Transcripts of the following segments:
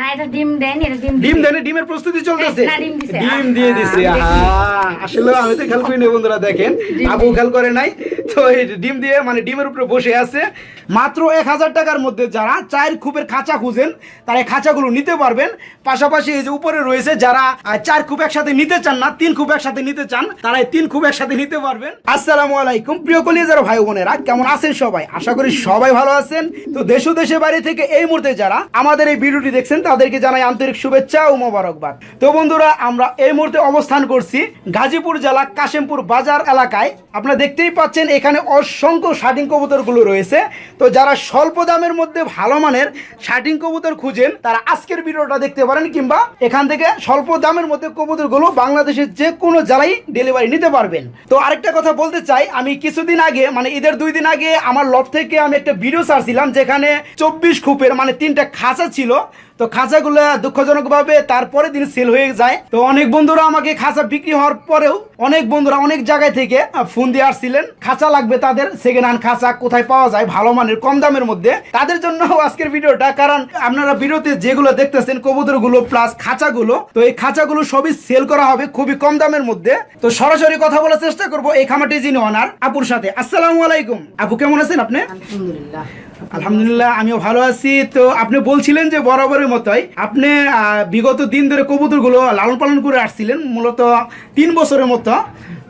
না এটা ডিম দেয়নি এটা ডিম ডিম দিবে। ডিমের প্রস্তুতি চলতেছে। ডিম দিছে। ডিম দিয়ে দিছে আহা, আহা, আসলে আমি তো খেয়াল করি বন্ধুরা দেখেন। আবু খেয়াল করে নাই। তো এই ডিম দিয়ে মানে ডিমের উপরে বসে আছে। মাত্র এক হাজার টাকার মধ্যে যারা চায়ের খুবের খাঁচা খুঁজেন তারা এই খাঁচাগুলো নিতে পারবেন। পাশাপাশি এই যে উপরে রয়েছে যারা চার খুব একসাথে নিতে চান না তিন খুব একসাথে নিতে চান তারা এই তিন খুব একসাথে নিতে পারবেন। আসসালামু আলাইকুম প্রিয় কলিজার ভাই বোনেরা কেমন আছেন সবাই? আশা করি সবাই ভালো আছেন। তো দেশ দেশের বাইরে থেকে এই মুহূর্তে যারা আমাদের এই ভিডিওটি দেখছেন তাদেরকে জানাই আন্তরিক শুভেচ্ছা ও মোবারকবাদ। তো বন্ধুরা, আমরা এই মুহূর্তে অবস্থান করছি গাজীপুর জেলা কাশিমপুর বাজার এলাকায়। আপনারা দেখতেই পাচ্ছেন, এখানে অসংখ্য শার্টিং কবুতরগুলো রয়েছে। তো যারা স্বল্প দামের মধ্যে ভালো মানের শার্টিং কবুতর খুঁজেন, তারা আজকের ভিডিওটা দেখতে পারেন কিংবা এখান থেকে স্বল্প দামের মধ্যে কবুতরগুলো বাংলাদেশের যে কোনো জেলায় ডেলিভারি নিতে পারবেন। তো আরেকটা কথা বলতে চাই, আমি কিছুদিন আগে মানে ঈদের দুই দিন আগে আমার লব থেকে আমি একটা ভিডিও ছাড়ছিলাম, যেখানে চব্বিশ খুপের মানে তিনটা খাঁচা ছিল। তো খাঁচাগুলো দুঃখজনকভাবে তারপরে দিন সেল হয়ে যায়। তো অনেক বন্ধুরা আমাকে খাঁচা বিক্রি হওয়ার পরেও অনেক বন্ধুরা অনেক জায়গায় থেকে ফোন দিয়ে আসছিলেন খাঁচা লাগবে তাদের? সেকেন্ড হ্যান্ড খাঁচা কোথায় পাওয়া যায়? ভালো মানের, কম দামের মধ্যে। তাদের জন্য আজকের ভিডিওটা, কারণ আপনারা ভিডিওতে যেগুলো দেখতেছেন, কবুতরগুলো প্লাস খাঁচাগুলো, তো এই খাঁচাগুলো সবই সেল করা হবে খুবই কম দামের মধ্যে। তো সরাসরি কথা বলার চেষ্টা করব এই খামাটি যিনি অনার আপুর সাথে। আসসালামু আলাইকুম। আপু, কেমন আছেন আপনি? আলহামদুলিল্লাহ। আলহামদুলিল্লাহ, আমিও ভালো আছি। তো আপনি বলছিলেন যে বরাবরের মতোই আপনি বিগত দিন ধরে কবুতরগুলো লালন পালন করে আসছিলেন, মূলত তিন বছরের মতো।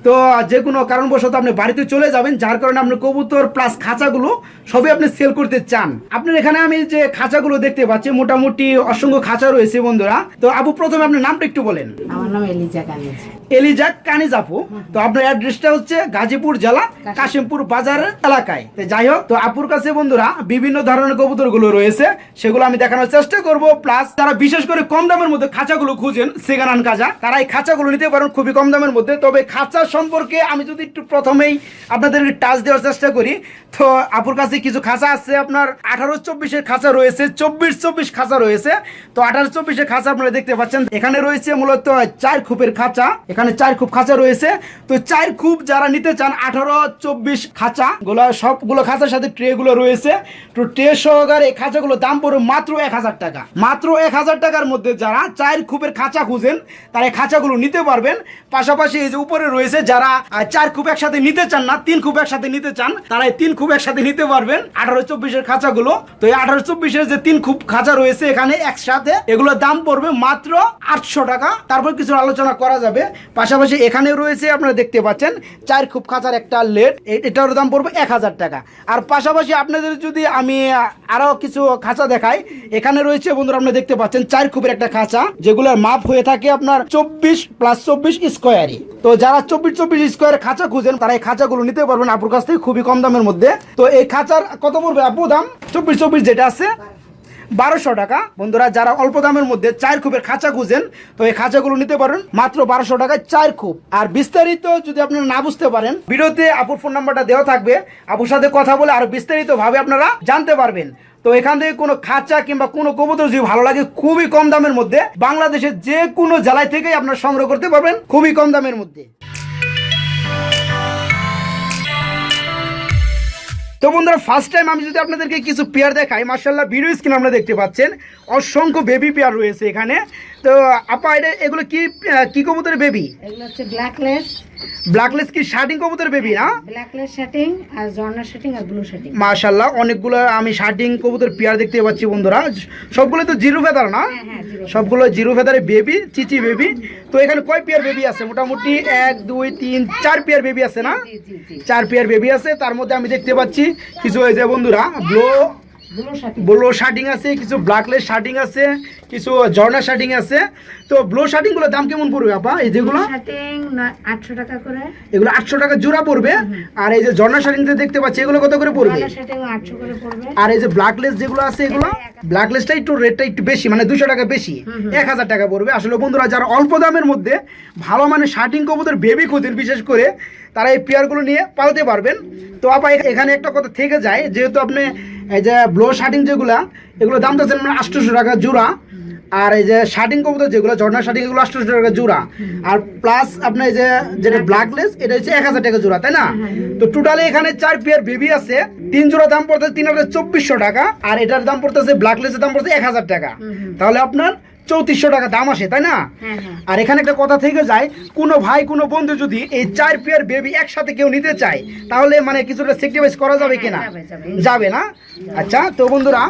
তো যে কোনো কারণবশত আপনি বাড়িতে চলে যাবেন, যার কারণে আপনি কবুতর প্লাস খাঁচাগুলো সবই আপনি সেল করতে চান। আপনার এখানে আমি যে খাঁচাগুলো দেখতে পাচ্ছি, মোটামুটি অসংখ্য খাঁচা রয়েছে বন্ধুরা। তো আবু, প্রথমে আপনার নামটা একটু বলেন। আমার নাম এলিজা কানিজ। এলিজা কানিজ আপু তো আপনার অ্যাড্রেসটা হচ্ছে গাজীপুর জেলা কাশিমপুর। বাজার এলাকায়। তো যাই হোক তো আপুর কাছে বন্ধুরা বিভিন্ন ধরনের কবুতরগুলো রয়েছে। সেগুলো আমি দেখানোর চেষ্টা করব। প্লাস তারা বিশেষ করে কম দামের মধ্যে খাঁচাগুলো খুঁজেন সেগানান কাজা তারা এই খাঁচাগুলো নিতে পারেন খুবই কম দামের মধ্যে। তবে খাঁচা সম্পর্কে আমি যদি একটু প্রথমেই আপনাদেরকে টাচ দেওয়ার চেষ্টা করি তো আপুর কাছে কিছু খাঁচা আছে আপনার আঠারো চব্বিশের খাঁচা রয়েছে চব্বিশ চব্বিশ খাঁচা রয়েছে। তো আঠারো চব্বিশের খাঁচা আপনারা দেখতে পাচ্ছেন। এখানে রয়েছে মূলত চার খুপের খাঁচা। এখানে চার খুব খাঁচা রয়েছে। তো চার খুব যারা নিতে চান, আঠারো, চব্বিশ খাঁচা, গুলো সবগুলো খাঁচার সাথে ট্রে গুলো রয়েছে। তো ট্রে সহকারে এই খাঁচাগুলো দাম পড়বে মাত্র এক হাজার টাকা। মাত্র এক হাজার টাকার মধ্যে যারা চার খুপের খাঁচা খুঁজেন, তারা এই খাঁচাগুলো নিতে পারবেন। পাশাপাশি এই যে উপরে রয়েছে, যারা চার খুব একসাথে নিতে চান না, তিন খুব একসাথে নিতে চান, তারা এই তিন খুব একসাথে নিতে পারবেন আঠারো, চব্বিশের খাঁচাগুলো। তো এই আঠারো, চব্বিশের যে তিন খুব খাঁচা রয়েছে এখানে একসাথে, এগুলোর দাম পড়বে মাত্র আটশো টাকা। তারপর কিছু আলোচনা করা যাবে। পাশাপাশি এখানে রয়েছে আপনারা দেখতে পাচ্ছেন চার খুব খাঁচার একটা লেট এটার দাম পড়বে এক হাজার টাকা। আর পাশাপাশি আপনাদের যদি আমি আহ, আরও কিছু খাঁচা দেখাই এখানে রয়েছে বন্ধুরা আপনি দেখতে পাচ্ছেন চার খুবের একটা খাঁচা যেগুলোর মাপ হয়ে থাকে আপনার চব্বিশ প্লাস চব্বিশ স্কোয়ারই তো যারা চব্বিশ চব্বিশ স্কোয়ার খাঁচা খুঁজেন তারা এই খাঁচাগুলো নিতে পারবেন আপুর কাছ থেকে খুবই কম দামের মধ্যে। তো এই খাঁচার কত পড়বে আপু দাম? চব্বিশ চব্বিশ যেটা আছে বারোশো টাকা। বন্ধুরা, যারা অল্প দামের মধ্যে চার খুবের খাঁচা খুঁজেন, তো এই খাঁচাগুলো নিতে পারেন মাত্র বারোশো টাকায় চার খুব আর বিস্তারিত যদি আপনারা না বুঝতে পারেন, ভিডিওতে আপুর ফোন নাম্বারটা দেওয়া থাকবে। আপুর সাথে কথা বলে আরও বিস্তারিত ভাবে আপনারা জানতে পারবেন। তো এখান থেকে কোনো খাঁচা কিংবা কোনো কবুতর যদি ভালো লাগে, খুবই কম দামের মধ্যে বাংলাদেশের যে কোনো জেলায় থেকেই আপনারা সংগ্রহ করতে পারবেন, খুবই কম দামের মধ্যে। তো বন্ধুরা ফার্স্ট টাইম আমি যদি আপনাদেরকে কিছু পেয়ার দেখাই মার্শাল্লাহ ভিডিও স্ক্রিন আপনারা দেখতে পাচ্ছেন, অসংখ্য বেবি পেয়ার রয়েছে এখানে। তো আপা এটা এগুলো কি কি কবুতরের বেবি এগুলো হচ্ছে ব্ল্যাকলেস ব্ল্যাকলেস কি শার্টিং কবুতরের বেবি না? ব্ল্যাকলেস শার্টিং আর জর্নার শার্টিং আর ব্লু শার্টিং মার্শাল্লাহ অনেকগুলো আমি শার্টিং কবুতর পেয়ার দেখতে পাচ্ছি বন্ধুরা। সবগুলো তো জিরো ফেদার না? হ্যাঁ হ্যাঁ সবগুলো জিরো ফেদারের বেবি চিচি বেবি তো এখানে কয় পেয়ার বেবি আছে? মোটামুটি এক দুই তিন চার পেয়ার বেবি আছে না? জি জি জি। চার পেয়ার বেবি আছে। তার মধ্যে আমি দেখতে পাচ্ছি কিছু যে বন্ধুরা ব্লো ব্লু শার্টিং আছে কিছু ব্ল্যাকলেস শার্টিং আছে কিছু জর্না শার্টিং আছে। তো ব্লো শার্টিংগুলো দাম কেমন পড়বে আপা? এই যেগুলো? আটশো টাকা করে। এগুলো আটশো টাকা জোড়া পড়বে। আর এই যে জর্না শার্টিং দেখতে পাচ্ছি এগুলো কত করে পড়বে? আর এই যে ব্ল্যাকলেস যেগুলো আছে এগুলো? ব্ল্যাকলেসটা একটু রেটটা একটু বেশি মানে দুশো টাকা বেশি। এক হাজার টাকা পড়বে। আসলে বন্ধুরা যারা অল্প দামের মধ্যে ভালো মানে শার্টিং কবুতর বেবি খুঁজেন বিশেষ করে তারা এই পেয়ারগুলো নিয়ে পালতে পারবেন। তো আপা এখানে একটা কথা থেকে যায় যেহেতু আপনি এই যে ব্লো শার্টিং যেগুলা এগুলো দাম চাচ্ছেন মানে আটশোশো টাকা জোড়া। আর এই যে শার্টিং কবুতর যেগুলো ঝর্ণা শার্টিং এগুলো আটশো টাকা জোড়া। আর প্লাস আপনার এই যে যেটা ব্ল্যাকলেস এটা হচ্ছে এক হাজার টাকা জোড়া তাই না? তো টোটালি এখানে চার পেয়ার বেবি আছে। তিন জোড়া দাম পড়তেছে তিন হাজার চব্বিশশো টাকা আর এটার দাম পড়তেছে ব্ল্যাকলেসের দাম পড়তেছে এক হাজার টাকা। তাহলে আপনার চৌত্রিশশো টাকা দাম আসে তাই না? হ্যাঁ হ্যাঁ। আর এখানে একটা কথা থেকে যায় কোনো ভাই কোনো বন্ধু যদি এই চার পেয়ার বেবি একসাথে কেউ নিতে চায় তাহলে মানে কিছুটা সেক্রিফাইস করা যাবে হ্যাঁ, কিনা? যাবে, না? আচ্ছা তো বন্ধুরা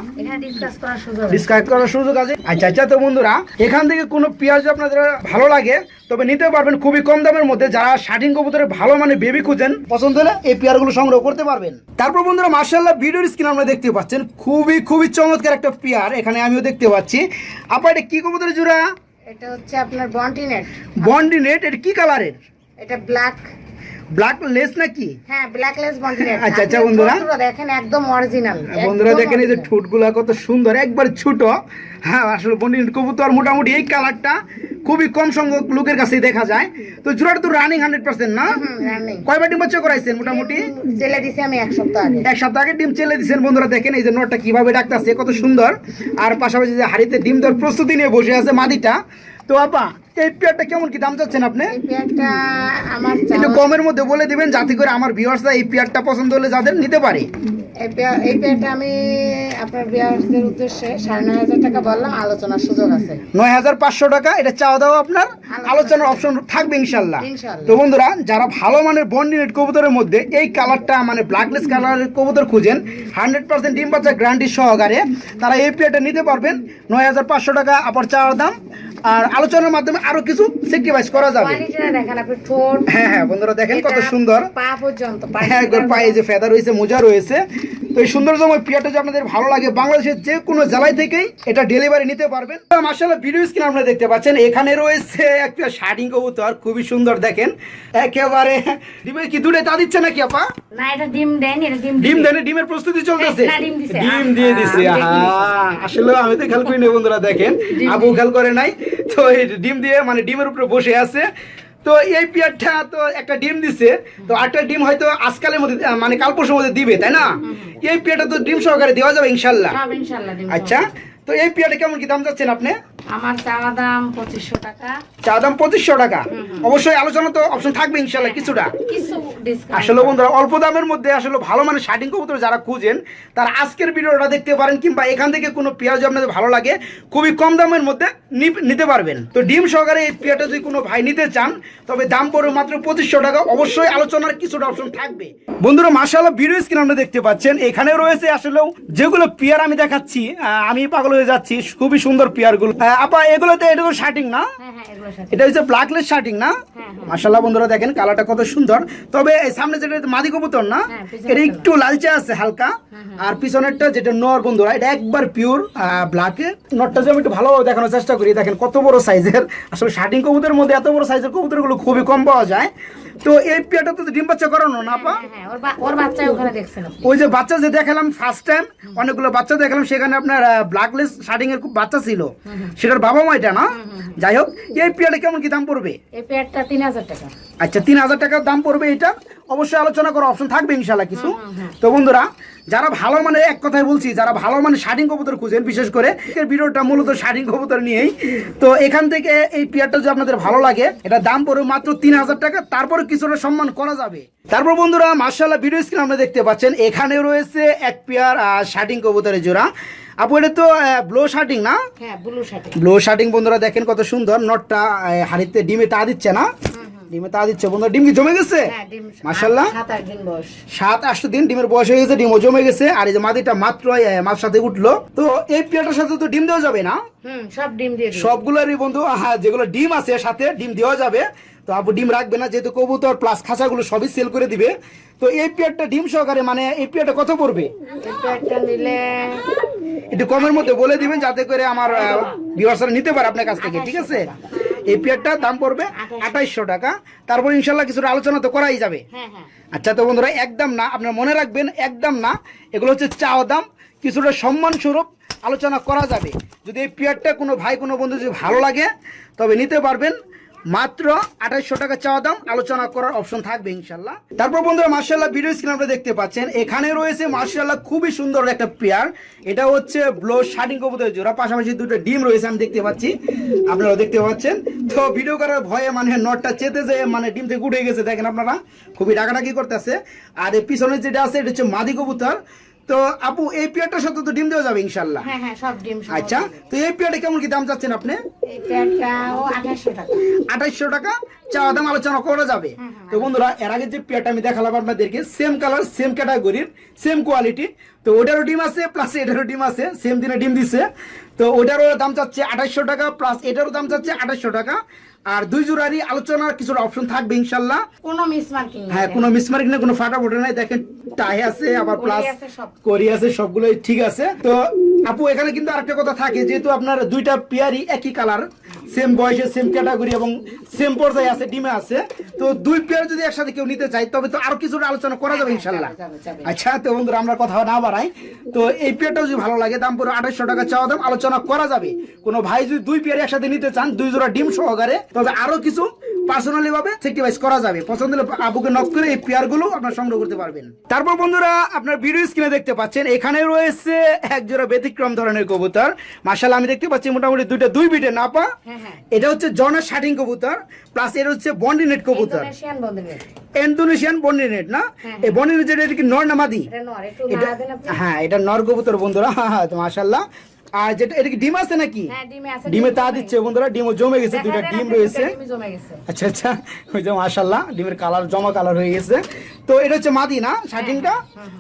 ডিসকাস করার সুযোগ আছে। আচ্ছা আচ্ছা তো বন্ধুরা এখান থেকে কোনো পেয়ার যদি আপনাদের ভালো লাগে তবে নিতে পারবেন খুবই কম দামের মধ্যে। যারা শার্টিং কবুতরের ভালো মানে বেবি খুঁজেন পছন্দ হলে এই পেয়ারগুলো সংগ্রহ করতে পারবেন। তারপর বন্ধুরা মার্শাল্লাহ ভিডিওর স্ক্রিন আমরা দেখতে পাচ্ছেন খুবই খুবই চমৎকার একটা পেয়ার এখানে আমিও দেখতে পাচ্ছি। আপা এটা কি কবুতরের জোড়া? এটা হচ্ছে আপনার বন্টিনেট বন্ডি নেট এটা কি কালারের এটা ব্ল্যাক ব্ল্যাক লেস নাকি? হ্যাঁ আচ্ছা, আচ্ছা, বন্ধুরা। দেখেন একদম অরিজিনাল বন্ধুরা দেখেন এই যে ঠোঁটগুলা কত সুন্দর একবার ছোট। হ্যাঁ আসলে বন্ডি কবুতর মোটামুটি এই কালারটা খুবই কম সংখ্যক লোকের কাছেই দেখা যায়। তো জোড়াটা তো রানিং হান্ড্রেড পার্সেন্ট না? কয়বার ডিম বাচ্চা করাইছেন মোটামুটি? দিছি আমি এক সপ্তাহ আগে। এক সপ্তাহ আগে ডিম চেলে দিচ্ছেন বন্ধুরা দেখেন এই যে নটটা কীভাবে ডাকতেছে কত সুন্দর। আর পাশাপাশি যে হাড়িতে ডিম দেওয়ার প্রস্তুতি নিয়ে বসে আছে মাদিটা। তো আপা এই পেয়ারটা কেমন কি দাম চাচ্ছেন আপনি? আমার একটু কমের মধ্যে বলে দিবেন যাতে করে আমার ভিউয়ার্সরা এই পেয়ারটা পছন্দ হলে যাদের নিতে পারে। এই পেয়ারটা আমি আপনার উদ্দেশ্যে সাড়ে নয় হাজার টাকা বললাম আলোচনার সুযোগ আছে। নয় হাজার পাঁচশো টাকা এটা চাওয়া দাওয়া আপনার? আলোচনার অপশন থাকবে ইনশাল্লাহ। ইনশাল্লাহ। তো বন্ধুরা যারা ভালো মানের বন্ডিনেট কবুতরের মধ্যে এই কালারটা মানে ব্ল্যাকলেস কালারের কবুতর খুঁজেন হান্ড্রেড পার্সেন্ট ডিম বাচ্চা গ্যারান্টি সহকারে তারা এই পেয়ারটা নিতে পারবেন। নয় হাজার পাঁচশো টাকা আবার চাওয়ার দাম। আর আলোচনার মাধ্যমে আরও কিছু সেক্রিফাইস করা যাবে। হ্যাঁ হ্যাঁ বন্ধুরা দেখেন কত সুন্দর। পা পর্যন্ত হ্যাঁ পায়ে যে ফেদা রয়েছে মোজা রয়েছে। তো এই যদি আপনাদের ভালো লাগে বাংলাদেশের যে কোনো জেলায় থেকেই এটা ডেলিভারি নিতে পারবেন। ভিডিও স্ক্রিন আপনারা দেখতে পাচ্ছেন এখানে রয়েছে একটা শার্টিং কবুতর খুবই সুন্দর দেখেন। একেবারে ডিমের কি দূরে তা দিচ্ছে নাকি আপা? না এটা ডিম দেন এটা ডিম ডিম। দেনে ডিমের প্রস্তুতি চলতেছে। হ্যাঁ, ডিম দিয়ে দিছে আসলে আমি তো খেয়াল করি না বন্ধুরা দেখেন। আবু খেয়াল করে নাই। তো এই ডিম দিয়ে মানে ডিমের উপরে বসে আছে। তো এই পিয়ারটা তো একটা ডিম দিছে। তো আটটা ডিম হয়তো আজকালের মধ্যে মানে কাল পরশুর মধ্যে দিবে তাই না? এই পিয়ারটা তো ডিম সহকারে দেওয়া যাবে ইনশাল্লাহ আচ্ছা তো এই পিয়ারটা কেমন কি দাম যাচ্ছেন আপনি? আমার চাওয়া দাম পঁচিশশো টাকা। চা দাম পঁচিশশো টাকা? অবশ্যই আলোচনা তো অপশন থাকবে ইনশাল্লাহ কিছুটা। আসলে বন্ধুরা অল্প দামের মধ্যে আসলে ভালো মানে শার্টিং কবুতর যারা খুঁজেন তারা আজকের ভিডিওটা দেখতে পারেন কিংবা এখান থেকে কোনো পেঁয়াজ আপনাদের ভালো লাগে খুবই কম দামের মধ্যে নিতে পারবেন। তো ডিম সহকারে এই পেঁয়াজটা যদি কোনো ভাই নিতে চান তবে দাম পড়বে মাত্র পঁচিশশো টাকা অবশ্যই আলোচনার কিছুটা অপশন থাকবে। বন্ধুরা মাসাল্লাহ ভিডিও স্ক্রিন আপনি দেখতে পাচ্ছেন এখানে রয়েছে আসলেও যেগুলো পেয়ার আমি দেখাচ্ছি আমি পাগল হয়ে যাচ্ছি খুবই সুন্দর পেয়ারগুলো। আপা এগুলোতে এটুকু শার্টিং না? হ্যাঁ হ্যাঁ এটা হচ্ছে ব্ল্যাকলেস শার্টিং না? হ্যাঁ। মাশাল্লাহ বন্ধুরা দেখেন কালারটা কত সুন্দর। তবে এই সামনে যেটা মাদি কবুতর না এটা একটু লালচে আছে হালকা। আর পিছনেরটা যেটা নর বন্ধুরা এটা একবার পিওর ব্ল্যাকে নটটা যে আমি একটু ভালোভাবে দেখানোর চেষ্টা করি দেখেন কত বড় সাইজের আসলে শার্টিং কবুতরের মধ্যে এত বড় সাইজের কবুতরগুলো খুবই কম পাওয়া যায়। তো এই পিয়াটা তো ডিম বাচ্চা করানো না পা হ্যাঁ হ্যাঁ ওর বাচ্চা ওখানে দেখছিলাম ওই যে বাচ্চা যে দেখালাম ফার্স্ট টাইম অনেকগুলো বাচ্চা দেখালাম সেখানে আপনার ব্ল্যাকলেস শার্টিং এর খুব বাচ্চা ছিল। সেটার বাবা মা এটা না? যাই হোক এই পেয়ারটা কেমন কি দাম পড়বে? এই পেয়ারটা তিন হাজার টাকা। আচ্ছা তিন হাজার টাকার দাম পড়বে এটা। অবশ্যই আলোচনা করার অপশন থাকবে ইনশাল্লাহ কিছু। তো বন্ধুরা যারা ভালো মানে এক কথায় বলছি যারা ভালো মানে শার্টিং কবুতর খুঁজেন বিশেষ করে ভিডিওটা মূলত শার্টিং কবুতর নিয়েই তো এখান থেকে এই পেয়ারটা যদি আপনাদের ভালো লাগে এটা দাম পড়বে মাত্র তিন হাজার টাকা তারপরে কিছুটা সম্মান করা যাবে। তারপর বন্ধুরা মার্শাল্লাহ ভিডিও স্ক্রিন আপনারা দেখতে পাচ্ছেন এখানে রয়েছে এক পেয়ার শার্টিং কবুতরের জোড়া। আপু এটা তো ব্লো শার্টিং না? হ্যাঁ ব্লু শার্টে ব্লো শার্টিং বন্ধুরা দেখেন কত সুন্দর। নটটা হাড়িতে ডিমে তা দিচ্ছে না? ডিমে তা দিচ্ছে। বন্ধুরা ডিম কি জমে গেছে? হ্যাঁ মাশাল্লাহ সাত আটশো দিন ডিমের বয়স হয়ে গেছে ডিমও জমে গেছে। আর এই যে মাদিটা মাত্র মাছ সাথে উঠল। তো এই পেয়ারটার সাথে তো ডিম দেওয়া যাবে না? সব ডিম দিয়ে সবগুলোরই বন্ধু হ্যাঁ যেগুলো ডিম আছে সাথে ডিম দেওয়া যাবে। তো আপু ডিম রাখবে না যেহেতু কবুতর প্লাস খাঁচাগুলো সবই সেল করে দিবে। তো এই পেয়ারটা ডিম সহকারে মানে এই পেয়ারটা কত পড়বে? এই পেয়ারটা নিলে একটু কমের মধ্যে বলে দিবেন যাতে করে আমার ভিউয়ার্সরা নিতে পারে আপনার কাছ থেকে ঠিক আছে? এই পেয়ারটার দাম পড়বে আঠাইশশো টাকা। তারপর ইনশাল্লাহ কিছুটা আলোচনা তো করাই যাবে। হ্যাঁ হ্যাঁ। আচ্ছা তো বন্ধুরা একদম না আপনার মনে রাখবেন একদম না। এগুলো হচ্ছে চাওয়া দাম কিছুটা সম্মান স্বরূপ আলোচনা করা যাবে। যদি এই পেয়ারটা কোনো ভাই কোনো বন্ধু যদি ভালো লাগে তবে নিতে পারবেন। মাত্র আঠাইশশো টাকা চাওয়া দাম, আলোচনা করার অপশন থাকবে ইনশাল্লাহ। তারপর বন্ধুরা মার্শাল্লাহ ভিডিও স্ক্রিন আপনারা দেখতে পাচ্ছেন। এখানে রয়েছে মার্শাল্লাহ খুবই সুন্দর একটা পেয়ার এটা হচ্ছে ব্লো শার্টিং কবুতরের জোড়া। পাশাপাশি দুটো ডিম রয়েছে, আমি দেখতে পাচ্ছি। আপনারা দেখতে পাচ্ছেন। তো ভিডিও করার ভয়ে মানে নটটা চেতে যে মানে ডিম থেকে উঠে গেছে, দেখেন আপনারা। খুবই ডাকাডাকি করতেছে। আর এই পিছনে যেটা আছে, এটা হচ্ছে মাদি কবুতর। তো আপু এই পেয়ারটার সাথে তো ডিম দেওয়া যাবে ইনশাল্লাহ হ্যাঁ হ্যাঁ সব ডিম আচ্ছা তো এই পেয়ারটা কেমন কি দাম চাচ্ছেন আপনি? এই টাকা। আঠাইশশো টাকা? চাওয়া দাম আলোচনা করা যাবে। তো বন্ধুরা এর আগে যে পেয়ারটা আমি দেখালাম আপনাদেরকে সেম কালার সেম ক্যাটাগরির সেম কোয়ালিটি তো ওটারও ডিম আছে প্লাস এটারও ডিম আছে সেম দিনে ডিম দিছে। তো ওটারও দাম চাচ্ছে আঠাইশশো টাকা প্লাস এটারও দাম চাচ্ছে আঠাইশশো টাকা। আর দুই জোড়ারই আলোচনার কিছুটা অপশন থাকবে ইনশাল্লাহ। কোনো মিসমার্কিং হ্যাঁ কোনো মিসমার্ক নেই কোনো ফাটাফোটা নাই। দেখেন টাই আছে আবার প্লাস। করি আছে সবগুলোই ঠিক আছে। তো আপু এখানে কিন্তু আরেকটা কথা থাকে যেহেতু আপনার দুইটা পেয়ারই একই কালার সেম বয়সে সেম ক্যাটাগরি এবং সেম পর্যায়ে আছে টিমে আছে। তো দুই প্লেয়ার যদি একসাথে কেউ নিতে চায় তবে তো আরও কিছুটা আলোচনা করা যাবে ইনশাল্লাহ। আচ্ছা তো বন্ধুরা আমরা কথা না বাড়াই। তো এই প্লেয়ারটাও যদি ভালো লাগে দাম পুরো আঠাশশো টাকা চাওয়া দাম আলোচনা করা যাবে। কোনো ভাই যদি দুই প্লেয়ার একসাথে নিতে চান দুই জোড়া ডিম সহকারে তবে আরও কিছু পার্সোনালি ভাবে সেক্টিভাইজ করা যাবে। পছন্দ হলে আপুকে নক করে এই পেয়ারগুলো আপনার সংগ্রহ করতে পারবেন। তারপর বন্ধুরা আপনার ভিডিও স্ক্রিনে দেখতে পাচ্ছেন এখানে রয়েছে এক জোড়া ব্যতিক্রম ধরনের কবুতর। মাসাল আমি দেখতে পাচ্ছি মোটামুটি দুইটা দুই বিটে নাপা। হ্যাঁ হ্যাঁ। এটা হচ্ছে জনের শার্টিং কবুতর প্লাস এটা হচ্ছে বন্ডিনেট কবুতর। ইন্দোনেশিয়ান বন্ডিনেট না? হ্যাঁ। এই বন্ডিনেট যেটা এটা কি নর নামাদি হ্যাঁ এটা নর কবুতর বন্ধুরা হ্যাঁ হ্যাঁ তো মাশাল্লাহ আর যেটা এটা কি ডিম আছে নাকি? হ্যাঁ ডিমে তা দিচ্ছে বন্ধুরা ডিমও জমে গেছে দুইটা ডিম রয়েছে। আচ্ছা আচ্ছা ওই যে মাশাল্লাহ ডিমের কালার জমা কালার হয়ে গেছে। তো এটা হচ্ছে মাদি না? শার্টিংটা?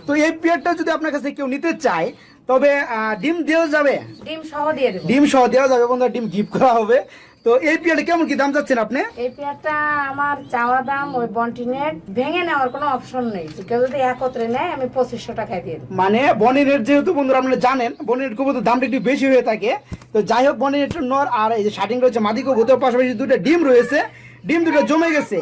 তো এই পেয়ারটা যদি আপনার কাছে কেউ নিতে চায় তবে ডিম দেওয়া যাবে? ডিম সহ দিয়ে ডিম সহ দেওয়া যাবে বন্ধুরা ডিম গিফট করা হবে। তো এই পেয়ারটা কেমন কি দাম যাচ্ছেন আপনি? এই পেয়ারটা আমার চাওয়া দাম ওই বন্টিনেট ভেঙে নেওয়ার কোনো অপশন নেই। কেউ যদি একত্রে নেয় আমি পঁচিশশো টাকায় দিয়ে দেবো। মানে বনিরের যেহেতু বন্ধুরা আপনারা জানেন বনিরের কবুতর দামটা একটু বেশি হয়ে থাকে। তো যাই হোক বনিরের নর আর এই যে শার্টিং রয়েছে মাদি কবুতর পাশাপাশি দুটো ডিম রয়েছে। ডিম দুটো জমে গেছে।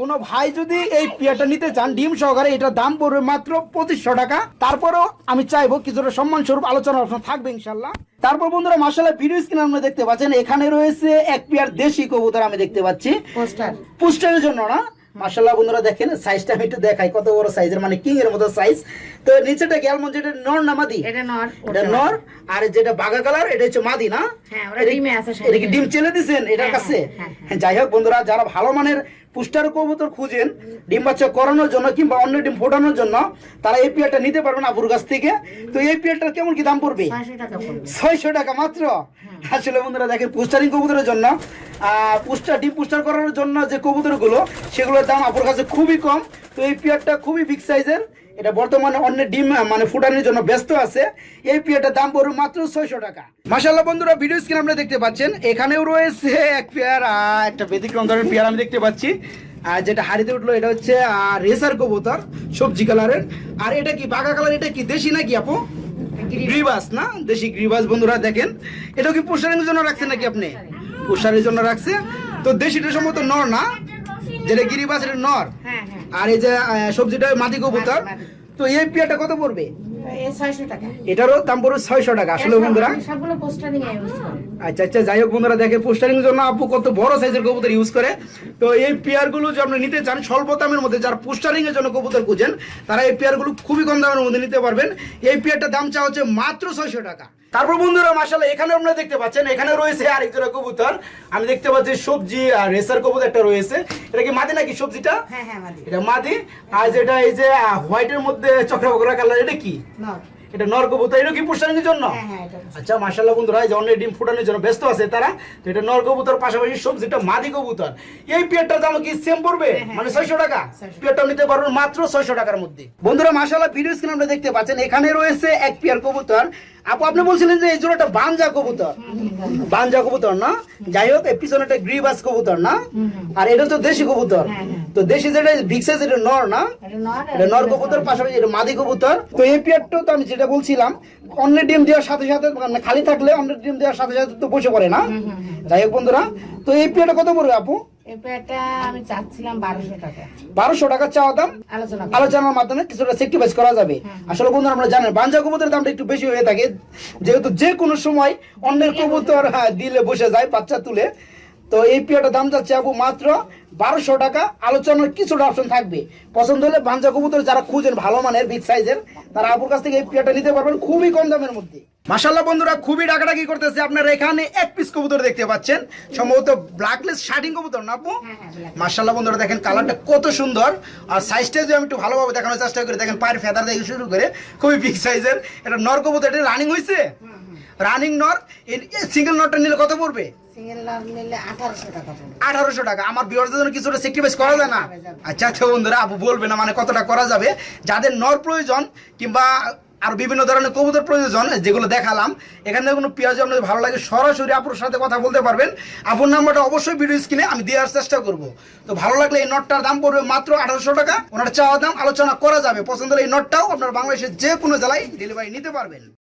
কোনো ভাই যদি এই পিয়াটা নিতে চান ডিম সহকারে এটার দাম পড়বে মাত্র পঁচিশশো টাকা। তারপরও আমি চাইব কিছুটা সম্মান স্বরূপ আলোচনা অপশন থাকবে ইনশাল্লাহ। তারপর বন্ধুরা মাসাল্লাহ ভিডিও স্ক্রিন আমরা দেখতে পাচ্ছেন এখানে রয়েছে এক পেয়ার দেশি কবুতর আমি দেখতে পাচ্ছি। পোস্টার। পুস্টারের জন্য না মাশাল্লাহ বন্ধুরা দেখেন সাইজটা আমি একটু দেখাই কত বড় সাইজের মানে কিং এর মতো সাইজ তো নিচেটা গেল মন যেটা নর না মাদি? এটা নর এটা নর আর যেটা বাগা কালার এটা হচ্ছে মাদি না? হ্যাঁ ওরা ডিমে আছে এটা কি ডিম চেলে দিছেন? এটার হ্যাঁ, কাছে? হ্যাঁ, হ্যাঁ, যাই হোক বন্ধুরা যারা ভালো মানের পুস্টার কবুতর খুঁজেন ডিম বাচ্চা করানোর জন্য কিংবা অন্য ডিম ফোটানোর জন্য তারা এই পেয়ারটা নিতে পারবেন আপুর কাছ থেকে। তো এই পেয়ারটার কেমন কি দাম পড়বে? ছয়শো টাকা পড়বে। ছয়শো টাকা মাত্র? আসলে বন্ধুরা দেখেন পুস্টারিং কবুতরের জন্য পুস্টার ডিম পুস্টার করানোর জন্য যে কবুতরগুলো সেগুলোর দাম আপুর কাছে খুবই কম। তো এই পেয়ারটা খুবই বিগ সাইজের এটা বর্তমানে অন্য ডিম মানে ফুটানোর জন্য ব্যস্ত আছে। এই পেয়ারটার দাম পড়বে মাত্র ছয়শো টাকা। মাসাল্লাহ বন্ধুরা, ভিডিও স্ক্রিন আপনারা দেখতে পাচ্ছেন, এখানেও রয়েছে এক পেয়ার একটা ব্যতিক্রম ধরনের পেয়ার আমি দেখতে পাচ্ছি। আর যেটা হাড়িতে উঠল, এটা হচ্ছে আর রেসার কবুতর, সবজি কালারের। আর এটা কি বাঘা কালার, এটা কি দেশি নাকি আপু? গ্রিবাস না? দেশি গ্রিবাস, বন্ধুরা দেখেন। এটা কি পোষারের জন্য রাখছেন নাকি আপনি? পোষারের জন্য রাখছে। তো দেশিটা সম্ভবত নর না? যেটা গিরিবাস, এটা নর? হ্যাঁ হ্যাঁ। আর এই যে সবজিটা মাটি কবুতর। তো এই পিয়াটা কত পড়বে? এটারও দাম পড়বে ছয়শো টাকা আসলে বন্ধুরা। পোস্টারিং আচ্ছা আচ্ছা যাই হোক বন্ধুরা দেখেন পোস্টারিং জন্য আপু কত বড় সাইজের কবুতর ইউজ করে। তো এই পেয়ারগুলো যে আপনি নিতে চান স্বল্প দামের মধ্যে যারা পোস্টারিং এর জন্য কবুতর খুঁজেন তারা এই পেয়ারগুলো খুবই কম দামের মধ্যে নিতে পারবেন। এই পেয়ারটার দাম চা হচ্ছে মাত্র ছয়শো টাকা। তারপর বন্ধুরা মাসাল্লাহ এখানে আপনারা দেখতে পাচ্ছেন এখানে রয়েছে আরেক জোড়া কবুতর। আমি দেখতে পাচ্ছি সবজি আর রেসার কবুতর একটা রয়েছে। এটা কি মাদি নাকি সবজিটা? হ্যাঁ হ্যাঁ মাদি। এটা মাদি। আর যেটা এই যে হোয়াইটের মধ্যে চক্রবকরা কালার এটা কি? এটা নর কবুতর এটা কি এর জন্য? হ্যাঁ হ্যাঁ এটা আচ্ছা মাশাল্লাহ বন্ধুরা এই যে অন্যের ডিম ফুটানোর জন্য ব্যস্ত আছে তারা তো এটা নর কবুতর পাশাপাশি সবজিটা মাদি কবুতর। এই পেয়ারটার দাম কি সেম পড়বে? হ্যাঁ। মানে ছয়শো টাকা? 600 পেয়ারটা নিতে পারবেন মাত্র ছয়শো টাকার মধ্যে। বন্ধুরা মাশাল্লাহ ভিডিও স্ক্রিন আমরা দেখতে পাচ্ছেন এখানে রয়েছে এক পেয়ার কবুতর। আপু আপনি বলছিলেন যে এই জোড়াটা বানজা কবুতর। বানজা কবুতর না? যাই হোক পিছনে একটা গ্রিবাস কবুতর না? আর এটা তো দেশি কবুতর। তো দেশি যেটা নর না? এটা নর কবুতর পাশাপাশি এটা মাদি কবুতর। তো এই তো আমি যেটা বলছিলাম অন্য ডিম দেওয়ার সাথে সাথে মানে খালি থাকলে অন্য ডিম দেওয়ার সাথে সাথে তো বসে পড়ে না? যাই হোক বন্ধুরা তো এই পেয়ারটা কত পড়বে আপু? আমি চাচ্ছিলাম বারোশো টাকা। বারোশো টাকা চাওয়া দাম? আলোচনার মাধ্যমে কিছুটা করা যাবে। আসলে বন্ধুরা আমরা জানেন বাঞ্জা কবুতরের দামটা একটু বেশি হয়ে থাকে। যেহেতু যে কোনো সময় অন্যের কবুতর হ্যাঁ, দিলে বসে যায় বাচ্চা তুলে। তো এই পিয়াটার দাম যাচ্ছে আপু মাত্র বারোশো টাকা। আলোচনার কিছুটা অপশন থাকবে। পছন্দ হলে বাঞ্জা কবুতর যারা খুঁজেন ভালো মানের বিগ সাইজের তারা আপুর কাছ থেকে এই পিয়াটা নিতে পারবেন খুবই কম দামের মধ্যে। মাসাল্লাহ বন্ধুরা খুবই ডাকাডাকি করতেছে আপনারা এখানে এক পিস কবুতর দেখতে পাচ্ছেন। সম্ভবত ব্ল্যাকলেস শার্টিং কবুতর না আপু? হ্যাঁ, হ্যাঁ। মার্শাল্লাহ বন্ধুরা দেখেন কালারটা কত সুন্দর। আর সাইজটা যদি আমি একটু ভালোভাবে দেখানোর চেষ্টা করি দেখেন পায়ের ফেদার থেকে শুরু করে খুবই বিগ সাইজের এটা নর কবুতর এটা রানিং হয়েছে রানিং নর সিঙ্গেল নটটা নিলে কত পড়বে? আঠারোশো টাকা আমার বিয়ারদের জন্য কিছুটা স্যাক্রিফাইস করা যায় না? আচ্ছা আচ্ছা বন্ধুরা আপু বলবে না মানে কতটা করা যাবে। যাদের নর প্রয়োজন কিংবা আর বিভিন্ন ধরনের কবুতর প্রয়োজন যেগুলো দেখালাম এখানে কোনো পেঁয়াজ আপনাদের ভালো লাগে সরাসরি আপুর সাথে কথা বলতে পারবেন। আপুর নাম্বারটা অবশ্যই ভিডিও স্ক্রিনে আমি দেওয়ার চেষ্টা করব। তো ভালো লাগলে এই নটটার দাম পড়বে মাত্র আঠারোশো টাকা। ওনার চাওয়া দাম আলোচনা করা যাবে। পছন্দ হলে এই নটটাও আপনার বাংলাদেশের যে কোনো জেলায় ডেলিভারি নিতে পারবেন।